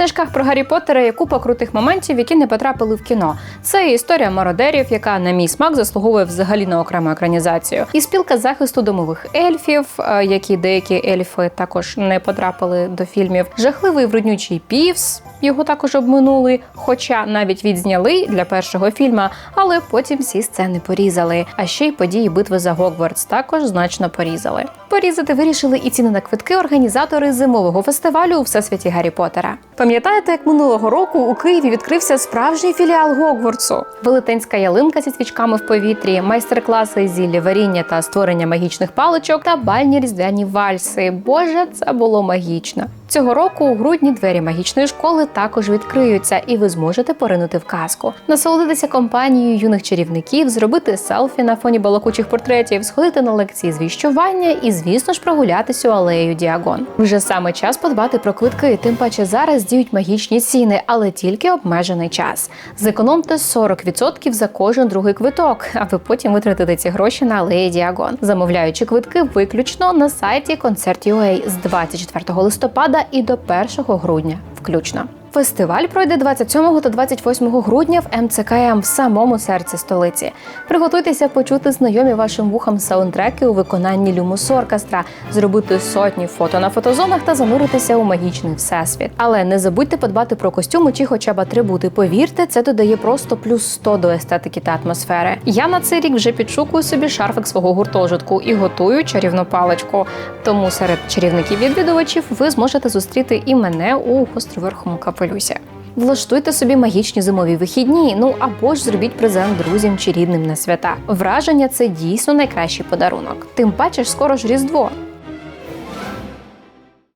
книжках про Гаррі Поттера є купа крутих моментів, які не потрапили в кіно. Це історія мародерів, яка, на мій смак, заслуговує взагалі на окрему екранізацію. І спілка захисту домових ельфів, е, які деякі ельфи також не потрапили до фільмів. Жахливий вруднючий півс. Його також обминули, хоча навіть відзняли для першого фільма, але потім всі сцени порізали. А ще й події битви за Гогвартс також значно порізали. Порізати вирішили і ціни на квитки організатори зимового фестивалю у всесвіті Гаррі Поттера. Пам'ятаєте, як минулого року у Києві відкрився справжній філіал Гогвартсу? Велетенська ялинка зі свічками в повітрі, майстер-класи зілля варіння та створення магічних паличок та бальні різдвяні вальси. Боже, це було магічно. Цього року у грудні двері магічної школи також відкриються, і ви зможете поринути в казку, насолодитися компанією юних чарівників, зробити селфі на фоні балакучих портретів, сходити на лекції з віщування і, звісно ж, прогулятися у алею Діагон. Вже саме час подбати про квитки, тим паче зараз діють магічні ціни, але тільки обмежений час. Зекономте 40% за кожен другий квиток, а ви потім витратите ці гроші на алеї Діагон, замовляючи квитки виключно на сайті Concert.ua з 24 листопада і до 1 грудня включно. Фестиваль пройде 27 та 28 грудня в МЦКМ в самому серці столиці. Приготуйтеся почути знайомі вашим вухам саундтреки у виконанні Люмус Оркестра, зробити сотні фото на фотозонах та зануритися у магічний всесвіт. Але не забудьте подбати про костюми чи хоча б атрибути. Повірте, це додає просто плюс 100 до естетики та атмосфери. Я на цей рік вже підшукую собі шарфик свого гуртожитку і готую чарівну паличку. Тому серед чарівників-відвідувачів ви зможете зустріти і мене у гостроверхому капелюсі. Влаштуйте собі магічні зимові вихідні, ну або ж зробіть презент друзям чи рідним на свята. Враження це дійсно найкращий подарунок. Тим паче скоро ж Різдво.